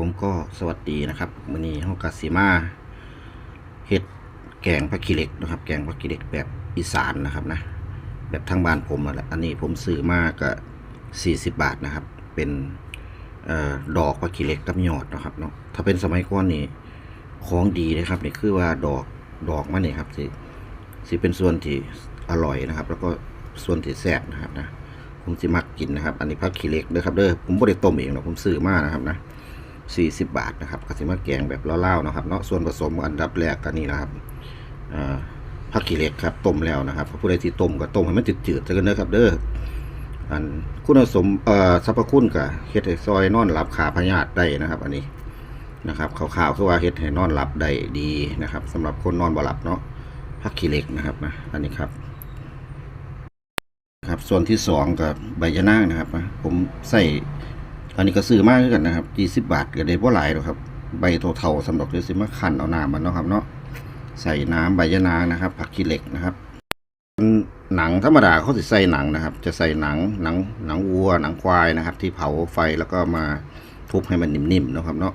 ผมก็สวัสดีนะครับวันนี้ฮากาสิมาเฮ็ดแกงผักขี้เหล็กนะครับ แกงผักขี้เหล็กแบบอีสานนะครับนะ แบบทางบ้านผมอะแหละอันนี้ผมซื้อมาก็40บบาทนะครับ เป็นออดอกผักขี้เหล็กกับยอดนะครับเนาะถ้าเป็นสมัยก่อนนี่ของดีเลยครับนี่คือว่าดอกดอกมันนี่ครับสิสิเป็นส่วนที่อร่อยนะครับ แล้วก็ส่วนที่แซ่บนะครับนะผมสิมักกินนะครับ อันนี้ผักขี้เหล็กเด้อครับเด้อผมบ่ได้ต้มเองหรอกผมซื้อมานะครับนะ 40 บาทนะครับก็สิมาแกงแบบเล่าๆนะครับเนาะส่วนผสมอันดับแรกก็นี่นะครับผักขี้เหล็กครับต้มแล้วนะครับผู้ใดที่ต้มก็ต้มให้มันจืดๆซะกันเด้อครับ เด้ออันคุณสมเอ่อสรรพคุณก็เฮ็ดให้ซอยนอนหลับขาพยาธิได้นะครับ อันนี้นะครับข่าวๆคือว่าเฮ็ดให้นอนหลับได้ดีนะครับสำหรับคนนอนบ่หลับเนาะผักขี้เหล็กนะครับนะอันนี้ครับครับส่วนที่สองกับใบยะนางนะครับ ผมใส่ อันนี้ก็ซื้อมากกันนะครับยี่สิบบาทก็ได้บ่หลายหรอกครับ ใบเทาๆสำหรับเดี๋ยวสิมาคั่นเอาน้ำมันเนาะครับเนาะใส่น้ำใบยะนางนะครับ ผักขี้เหล็กนะครับหนังธรรมดาเขาสิใส่หนังนะครับ จะใส่หนังหนังหนังวัวหนังควายนะครับ ที่เผาไฟแล้วก็มาทุบให้มันนิ่มๆนะครับเนาะ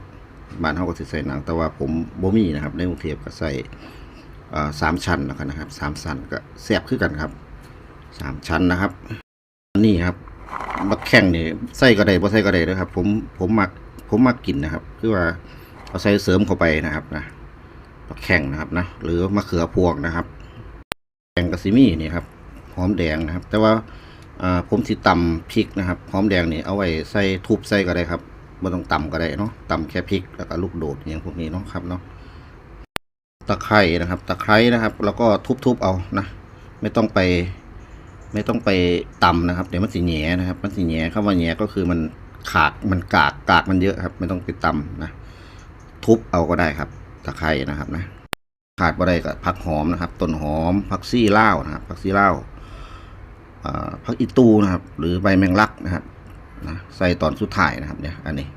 บ้านเขาก็สิใส่หนังแต่ว่าผมโบมี่นะครับในกรุงเทพก็ใส่สามชั้นนะครับนะครับสามชั้นก็แซ่บขึ้นกันครับสามชั้นนะครับ นี่ครับ มักแข้งนี่ใส่ก็ได้บ่ใส่ก็ได้นะครับ ผมผมมักผมมักกินนะครับ คือว่าเอาใส่เสริมเข้าไปนะครับนะมักแข้งนะครับนะหรือมะเขือพวงนะครับแกงกะซิมี่นี่ครับหอมแดงนะครับ แต่ว่าอ่าผมสิตำพริกนะครับหอมแดงนี่เอาไว้ใส่ทุบใส่ก็ได้ครับไม่ต้องตำก็ได้เนาะตำแค่พริกแล้วก็ลูกโดดอย่างพวกนี้เนาะครับเนาะตะไคร้นะครับ ตะไคร้นะครับ แล้วก็ทุบๆเอานะ ไม่ต้องไป ไม่ต้องไปตำนะครับ เดี๋ยวมันสีแหนนะครับ มันสีแหนคำว่าแหนก็คือมันขากมันกากกากมันเยอะครับ ไม่ต้องไปตำนะทุบเอาก็ได้ครับตะไคร้นะครับนะขาดบ่ได้กับผักหอมนะครับต้นหอมผักซี่ล่านะครับผักซี่ล่าผักอีตูนะครับ หรือใบแมงลักนะครับนะใส่ตอนสุดท้ายนะครับ เนี่ย อันนี้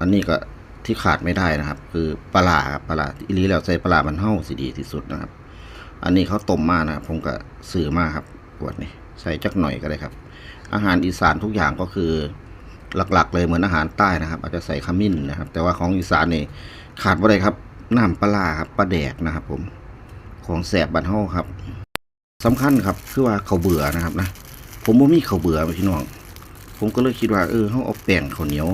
อันนี้ก็ที่ขาดไม่ได้นะครับ คือปลาครับปลาอีลีแล้วใส่ปลามันเห่าสิดีที่สุดนะครับ อันนี้เขาต้มมานะครับ ผมก็ซื้อมาครับ ขวดนี้ใส่จักหน่อยก็ได้ครับ อาหารอีสานทุกอย่างก็คือหลักๆ เลยเหมือนอาหารใต้นะครับ อาจจะใส่ขมิ้นนะครับ แต่ว่าของอีสานนี่ขาดบ่ได้ครับน้ำปลาครับปลาแดกนะครับ ผมของแสบบันเฮาครับสำคัญครับคือว่าเขาเบื่อนะครับนะผมบ่มีเขาเบื่อพี่น้องผมก็เลยคิดว่าเออเขาเอาแป้งข้าวเหนียว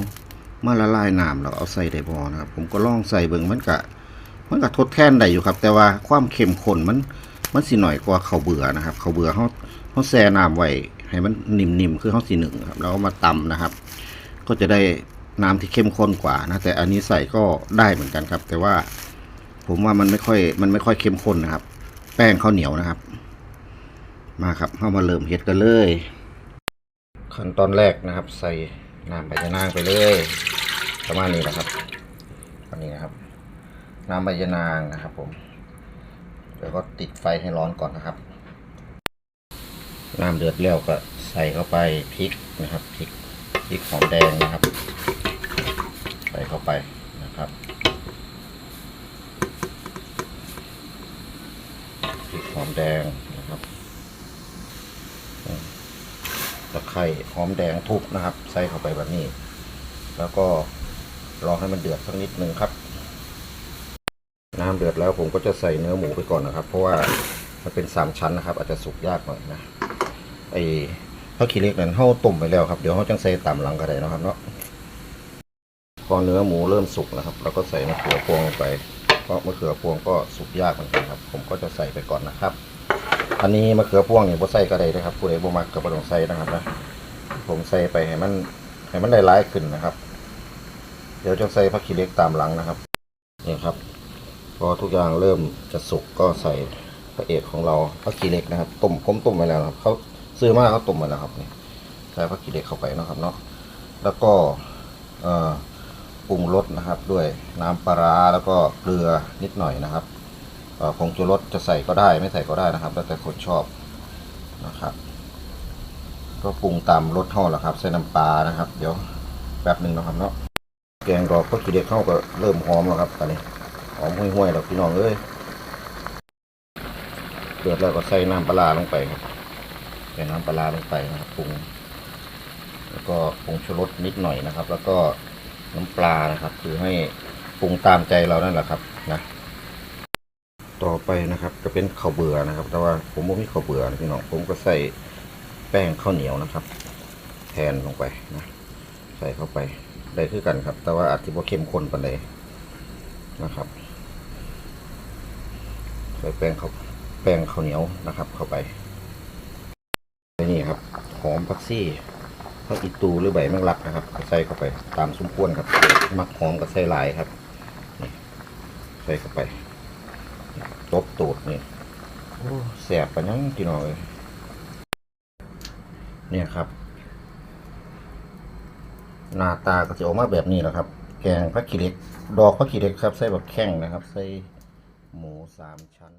มาละลายน้ำแล้วเอาใส่ได้บ่นะครับ ผมก็ลองใส่เบิ่งมันก็มันก็ทดแทนได้อยู่ครับ แต่ว่าความเข้มข้นมันมันสิหน่อยกว่าเขาเบื่อนะครับ เขาเบื่อเขา เขาแช่น้ำไว้ให้มันนิ่มๆคือเขาสีหนึ่งครับแล้วเอามาตำนะครับ ก็จะได้น้ำที่เข้มข้นกว่านะแต่อันนี้ใส่ก็ได้เหมือนกันครับ แต่ว่าผมว่ามันไม่ค่อยมันไม่ค่อยเข้มข้นนะครับ แป้งข้าวเหนียวนะครับ มาครับเข้ามาเริ่มเฮ็ดกันเลย ขั้นตอนแรกนะครับ ใส่น้ำใบยะนางไปเลยประมาณนี้แหละครับอันนี้นะครับ น้ำใบยะนางนะครับ ผมเดี๋ยวก็ติดไฟให้ร้อนก่อนนะครับ น้ำเดือดแล้วก็ใส่เข้าไปพริกนะครับพริกพริกหอมแดงนะครับ ใส่เข้าไปนะครับพริกหอมแดงนะครับตะไคร้หอมแดงทุบนะครับ ใส่เข้าไปแบบนี้ แล้วก็รอให้มันเดือดสักนิดนึงครับ น้ำเดือดแล้วผมก็จะใส่เนื้อหมูไปก่อนนะครับ เพราะว่ามันเป็นสามชั้นนะครับ อาจจะสุกยากหน่อยนะ ไอ้ข้าวขี้เล็กนั้นเข้าต้มไปแล้วครับเดี๋ยวเขาจังใส่ตามหลังก็ได้นะครับเนาะพอเนื้อหมูเริ่มสุกนะครับเราก็ใส่มะเขือพวงลงไปเพราะมะเขือพวงก็สุกยากเหมือนกันครับ ผมก็จะใส่ไปก่อนนะครับ อันนี้มะเขือพวงเนี่ยผมใส่ก็ได้นะครับผู้ใดบ่มักก็บ่ต้องใส่นะครับนะผมใส่ไปให้มันให้มันได้ร้ายขึ้นนะครับ เดี๋ยวจะใส่ผักขี้เล็กตามหลังนะครับนี่ครับ พอทุกอย่างเริ่มจะสุกก็ใส่พระเอกของเราผักขี้เล็กนะครับต้มผมต้มไว้แล้วครับเขา ซื้อมาเขาต้มไว้แล้วครับนี่ใส่ผักขี้เหล็กเข้าไปเนาะครับเนาะแล้วก็ปรุงรสนะครับ ด้วยน้ำปลาร้าแล้วก็เกลือนิดหน่อยนะครับผงชูรสจะใส่ก็ได้ไม่ใส่ก็ได้นะครับ แล้วแต่คนชอบนะครับ ก็ปรุงตามรสท่าแหละครับ ใส่น้ำปลานะครับ เดี๋ยวแป๊บหนึ่งนะครับเนาะแกงดอกผักขี้เหล็กเข้าก็เริ่มหอมแล้วครับตอนนี้หอมห่วยๆแล้วพี่น้องเอ้ยเดือดแล้วก็ใส่น้ำปลาร้าลงไปครับ ใส่น้ำปลาลงไปนะครับปรุง แล้วก็ผงชูรสนิดหน่อยนะครับ แล้วก็น้ำปลานะครับ คือให้ปรุงตามใจเรานั่นแหละครับนะต่อไปนะครับ ก็เป็นข้าวเบื่อนะครับ แต่ว่าผมไม่มีข้าวเบื่อนะพี่น้องผมก็ใส่แป้งข้าวเหนียวนะครับ แทนลงไปนะใส่เข้าไปได้คือกันครับ แต่ว่าอาจจะว่าเข้มข้นปานใดนะครับใส่แป้งข้าวแป้งข้าวเหนียวนะครับ เข้าไป หอมผักซี่ผักอีตูหรือใบแมงลักนะครับใส่เข้าไปตามสมควรครับ มักหอมกับใส่หลายครับนี่ใส่เข้าไปตบตูดนี่โอ้แสบปะยังพี่น้องเลยเนี่ยครับ หน้าตาก็จะออกมาแบบนี้แหละครับ แกงผักขี้เหล็ก ดอกผักขี้เหล็กครับ ใส่แบักแข้งนะครับ ใส่หมูสามชั้น